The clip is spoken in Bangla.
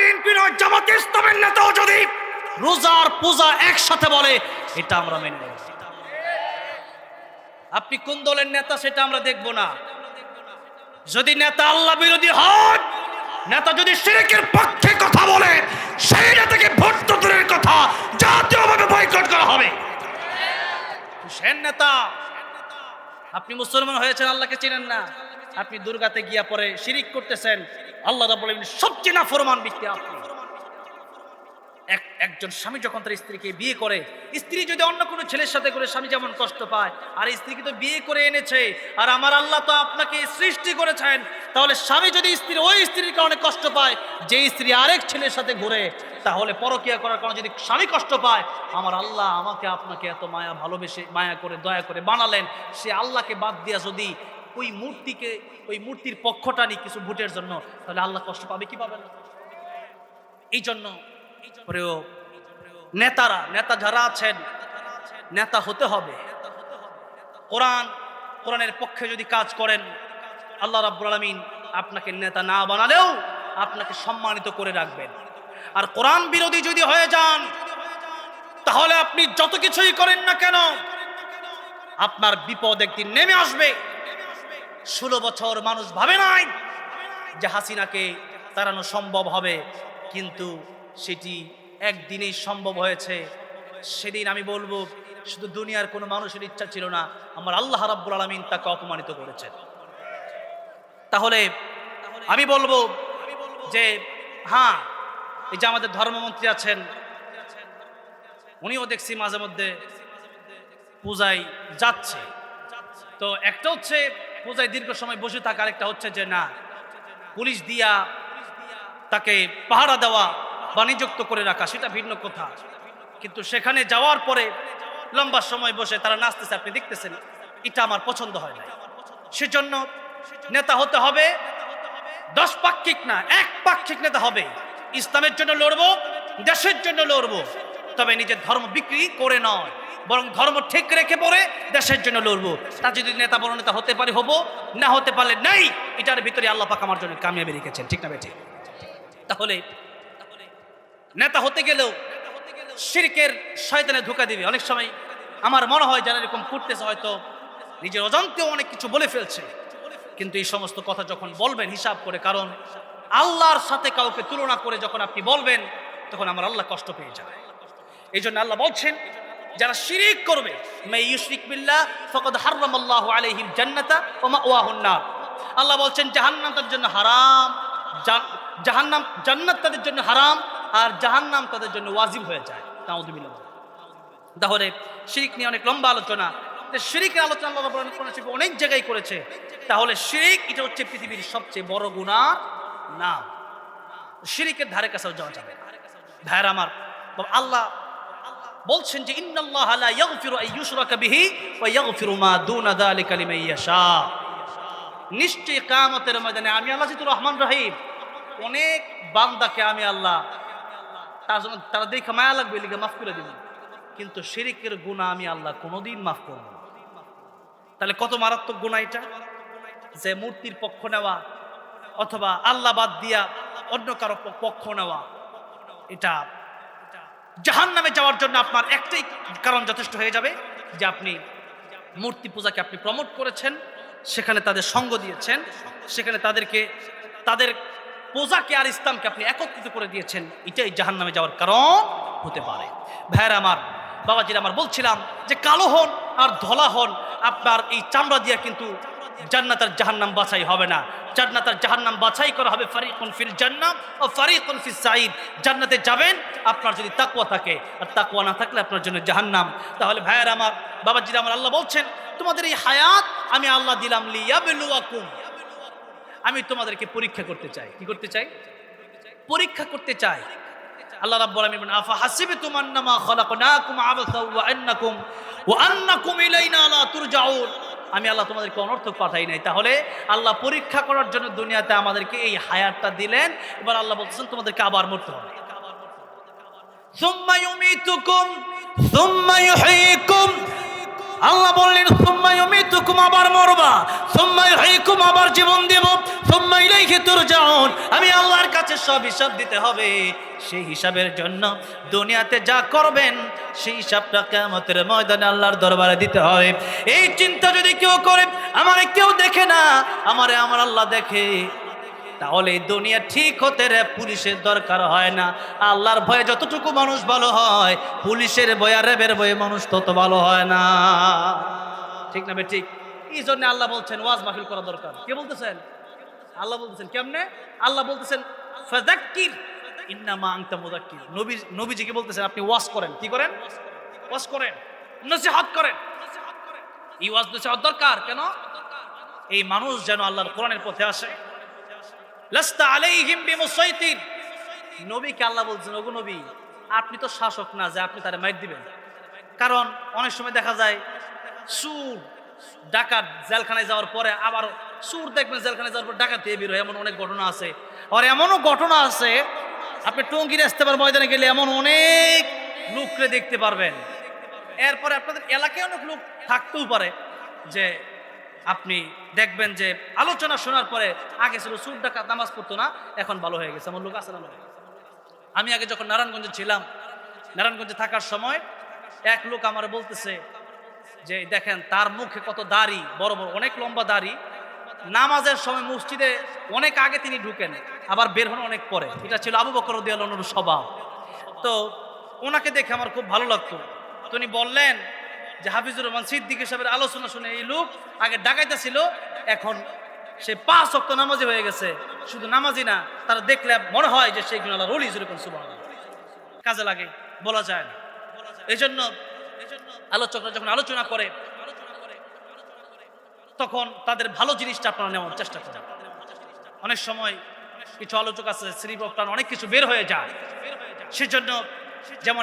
বিএনপি নয় জামাত পূজা একসাথে বলে, এটা আমরা মেনে আপনি কোন দলের নেতা সেটা আমরা দেখব না। যদি নেতা আল্লাহ বিরোধী হন, নেতা যদি শিরিকের পক্ষে কথা বলে, সেই নেতাকে ভোট দূরের কথা জাতীয়ভাবে বয়কট করা হবে। সেন নেতা? আপনি মুসলমান হয়েছেন, আল্লাহকে চেনেন না। আপনি দুর্গাতে গিয়া পরে শিরিক করতেছেন, আল্লাহ আলামিন সবচেয়ে না ফরমান ব্যক্তি আপনি। এক, একজন স্বামী যখন তার স্ত্রীকে বিয়ে করে, স্ত্রী যদি অন্য কোনো ছেলের সাথে করে স্বামী যেমন কষ্ট পায়, আর স্ত্রীকে তো বিয়ে করে এনেছে, আর আমার আল্লাহ তো আপনাকে সৃষ্টি করেছেন, তাহলে স্বামী যদি স্ত্রী, ওই স্ত্রীর কারণে কষ্ট পায়, যে স্ত্রী আরেক ছেলের সাথে ঘুরে, তাহলে পরকিয়া করার কারণে যদি স্বামী কষ্ট পায়, আমার আল্লাহ আমাকে আপনাকে এত মায়া ভালোবেসে, মায়া করে, দয়া করে বানালেন, সে আল্লাহকে বাদ দিয়া যদি ওই মূর্তিকে, ওই মূর্তির পক্ষটা নিয়ে কিছু ভোটের জন্য। তাহলে আল্লাহ কষ্ট পাবে কি পাবে না এই জন্য নেতারা, নেতা যারা আছেন, নেতা হতে হবে। কোরআন, কোরআনের পক্ষে যদি কাজ করেন, আল্লাহ রাব্বুল আলামিন আপনাকে নেতা না বানালেও আপনাকে সম্মানিত করে রাখবেন। আর কোরআন বিরোধী যদি হয়ে যান, তাহলে আপনি যত কিছুই করেন না কেন, আপনার বিপদ একদিন নেমে আসবে। ষোলো বছর মানুষ ভাবে নাই যে হাসিনাকে তাড়ানো সম্ভব হবে, কিন্তু সেটি একদিনেই সম্ভব হয়েছে। সেদিন আমি বলব, শুধু দুনিয়ার কোনো মানুষের ইচ্ছা ছিল না, আমার আল্লাহ রাব্বুল আলমিন তাকে অপমানিত করেছেন। তাহলে আমি বলব যে হ্যাঁ এই যে আমাদের ধর্মমন্ত্রী আছেন, উনিও দেখছি মাঝে মধ্যে পূজায় যাচ্ছে। তো একটা হচ্ছে পূজায় দীর্ঘ সময় বসে থাকা আরেকটা হচ্ছে যে না, পুলিশ দিয়া তাকে পাহারা দেওয়া বা নিযুক্ত করে রাখা, সেটা ভিন্ন কথা। কিন্তু সেখানে যাওয়ার পরে লম্বা সময় বসে তারা নাচতেছে, আপনি দেখতেছেন, এটা আমার পছন্দ হয় না সেজন্য নেতা হতে হবে, দশ পাক্ষিক না, এক পাক্ষিক নেতা হবে। ইসলামের জন্য লড়বো, দেশের জন্য লড়বো, তবে নিজের ধর্ম বিক্রি করে নয়। বরং ধর্ম ঠিক রেখে পড়ে দেশের জন্য লড়বো। তা যদি নেতা বড় নেতা হতে পারে, হব। না হতে পারলে নাই। এটার ভিতরে আল্লাহ পাক আমার জন্য কামিয়াবি রেখেছেন। ঠিক না বেঠিক তাহলে নেতা হতে গেলেও শিরকের শয়তানে ধোকা দিবে। অনেক সময় আমার মনে হয় যারা এরকম করতেছে হয়তো নিজের অজান্তেও অনেক কিছু বলে ফেলছে। কিন্তু এই সমস্ত কথা যখন বলবেন, হিসাব করে, কারণ আল্লাহর সাথে কাউকে তুলনা করে যখন আপনি বলবেন, তখন আমার আল্লাহ কষ্ট পেয়ে যায়। এই জন্য আল্লাহ বলছেন যারা শিরিক করবে বিল্লাহ আলাইহিল জান্নাতা নার। আল্লাহ বলছেন, জাহান্নাম তাদের জন্য হারাম জাহান্নাম, জান্নাত তাদের জন্য হারাম, আর জাহান্নাম তাদের জন্য ওয়াজিব হয়ে যায়। নাউযুবিল্লাহ তাহলে শিরিক নিয়ে অনেক লম্বা আলোচনা। শিরিকের আলোচনা আল্লাহ অনেক জায়গায় করেছে। তাহলে শিরিক, এটা হচ্ছে পৃথিবীর সবচেয়ে বড় গুনাহ নাম। শিরিকের ধারে কাছেও যাওয়া যাবে। ভাইয়ের আমার আল্লাহ বলছেন যে, ইন্নাল্লাহ লা ইয়াগফিরু আন ইউশরাকা বিহি ওয়া ইয়াগফিরু মা দুনা যালিকা লিমান ইয়াশা। নিশ্চয়ই কিয়ামতের ময়দানে আমি আল্লাহ জিতুর রহমান রহিম। অনেক বান্দাকে আমি আল্লাহ, তার জন্য তারা দেখে মায়া লাগবে, লিখে মাফ করে দিবেন। কিন্তু শিরিকের গুণা আমি আল্লাহ কোনোদিন মাফ করব তাহলে কত মারাত্মক গুণা এটা? যে মূর্তির পক্ষ নেওয়া অথবা আল্লাহ বাদ দিয়া অন্য কারও পক্ষ নেওয়া, এটা জাহান নামে যাওয়ার জন্য আপনার একটাই কারণ যথেষ্ট হয়ে যাবে যে আপনি মূর্তি পূজাকে আপনি প্রমোট করেছেন, সেখানে তাদের সঙ্গ দিয়েছেন, সেখানে তাদেরকে, তাদের পূজাকে আর ইসলামকে আপনি একত্রিত করে দিয়েছেন, এটাই জাহান নামে যাওয়ার কারণ হতে পারে। ভাইয়ের আমার, বাবাজির আমার বলছিলাম যে কালো হন আর ধলা হন আপনার এই চামড়া দিয়া কিন্তু জান্নাত আর জাহান্নাম বাছাই হবে না। জান্নাত আর জাহান্নাম বাছাই করা হবে ফারিকুন ফিল জান্নাম ও ফারিকুন ফিস সাঈদ। জান্নাতে যাবেন, আপনার যদি তাকওয়া থাকে, আর তাকওয়া না থাকলে আপনার জন্য জাহান্নাম। তাহলে ভাইয়ের আমার বাবা বাবাজির আমার, আল্লাহ বলছেন, তোমাদের এই হায়াত আমি আল্লাহ দিলাম লিয়াবলুয়াকুম। আমি তোমাদেরকে পরীক্ষা করতে চাই। কি করতে চাই? পরীক্ষা করতে চাই। আল্লাহ রাব্বুল আলামিন বলেন, আফা হাসিবতুম আন্নামা খলাকনাকুম আবাসা ওয়া আন্নাকুম ওয়া আন্নাকুম ইলাইনা লা তুরজাউন। আমি আল্লাহ তোমাদেরকে অনর্থক পাঠাই নাই। তাহলে আল্লাহ পরীক্ষা করার জন্য দুনিয়াতে আমাদেরকে এই হায়াতটা দিলেন। এবার আল্লাহ বলছেন তোমাদেরকে আবার মরতে হবে। সুম্মা ইউমিতুকুম, সুম্মা ইউহয়িকুম আবার মরবা সুম্মাই হাইকুম আবার জীবন দেব সুম্মাই ইলাইহি তুরজাউন। আমি আল্লাহর কাছে সব হিসাব দিতে হবে। সেই হিসাবের জন্য দুনিয়াতে যা করবেন, সেই হিসাবটা কিয়ামতের ময়দানে আল্লাহর দরবারে দিতে হবে। এই চিন্তা যদি কেউ করে, আমারে কেউ দেখে না, আমারে আমার আল্লাহ দেখে। তাহলে দুনিয়া ঠিক হতে রে, পুলিশের দরকার হয় না। আল্লাহর ভয়ে যতটুকু মানুষ ভালো হয়, পুলিশের ভয়ে রেবের ভয়ে মানুষ তত ভালো হয় না। ঠিক না বে, ঠিক? এই জন্য আল্লাহ বলছেন, ওয়াজ মাহফিল করা দরকার। কে বলতেছেন? আল্লাহ বলতেছেন, কেমনে? আল্লাহ বলতেছেন, ফাযাক্কির, ইন্নামা আনতা মুযাক্কির। নবী নবীজিকে বলতেছেন? আপনি ওয়াজ করেন। কি করেন? ওয়াজ করেন। নসিহত করেন। এই ওয়াজ নসিহত দরকার কেন? এই মানুষ যেন আল্লাহর কোরআনের পথে আসে। লাস্তা আলাইহিম বিমুসাইতির। নবীকে আল্লাহ বলছেন, ওগো নবী, আপনি তো শাসক না যে আপনি তারে মাইর দিবেন। কারণ অনেক সময় দেখা যায়, সুর ডাকাত জেলখানায় যাওয়ার পরে আবার সুর দেখবেন জেলখানায় যাওয়ার পর ডাকাত দিয়ে বের হয়, এমন অনেক ঘটনা আছে। আর এমনও ঘটনা আছে, আপনি টঙ্গির ইস্তেমার ময়দানে গেলে এমন অনেক লোককে দেখতে পারবেন। এরপরে আপনাদের এলাকায় অনেক লোক থাকতেও পারে যে আপনি দেখবেন যে আলোচনা শোনার পরে আগে ছিল সুর ডাকাত, নামাজ পড়তো না, এখন ভালো হয়ে গেছে। আমার লোক আছে না? আমি আগে যখন নারায়ণগঞ্জে ছিলাম, নারায়ণগঞ্জে থাকার সময় এক লোক আমার বলতেছে যে দেখেন, তার মুখে কত দাড়ি, বড় বড়, অনেক লম্বা দাড়ি। নামাজের সময় মসজিদে অনেক আগে তিনি ঢুকেন, আবার বের হন অনেক পরে। এটা ছিল আবু বকর দিয়ালনুর স্বভাব। তো ওনাকে দেখে আমার খুব ভালো লাগতো। তো উনি বললেন যে, হাফিজুর রহমান সিদ্দিক সাহেবের আলোচনা শুনে এই লোক আগে ডাকাইতে ছিল এখন সে পাঁচ অক্ত নামাজি হয়ে গেছে। শুধু নামাজি না, তারা দেখলে মনে হয় যে সেই গুণ রলি যেরকম সুবাহ কাজে লাগে, বলা যায় না। এই জন্য আলোচকরা যখন আলোচনা করে, তখন তাদের ভালো জিনিসটা আপনারা নেওয়ার চেষ্টা করেন। অনেক সময় কিছু আলোচক আছে শ্রী অনেক কিছু বের হয়ে যায়। সেজন্য যেমন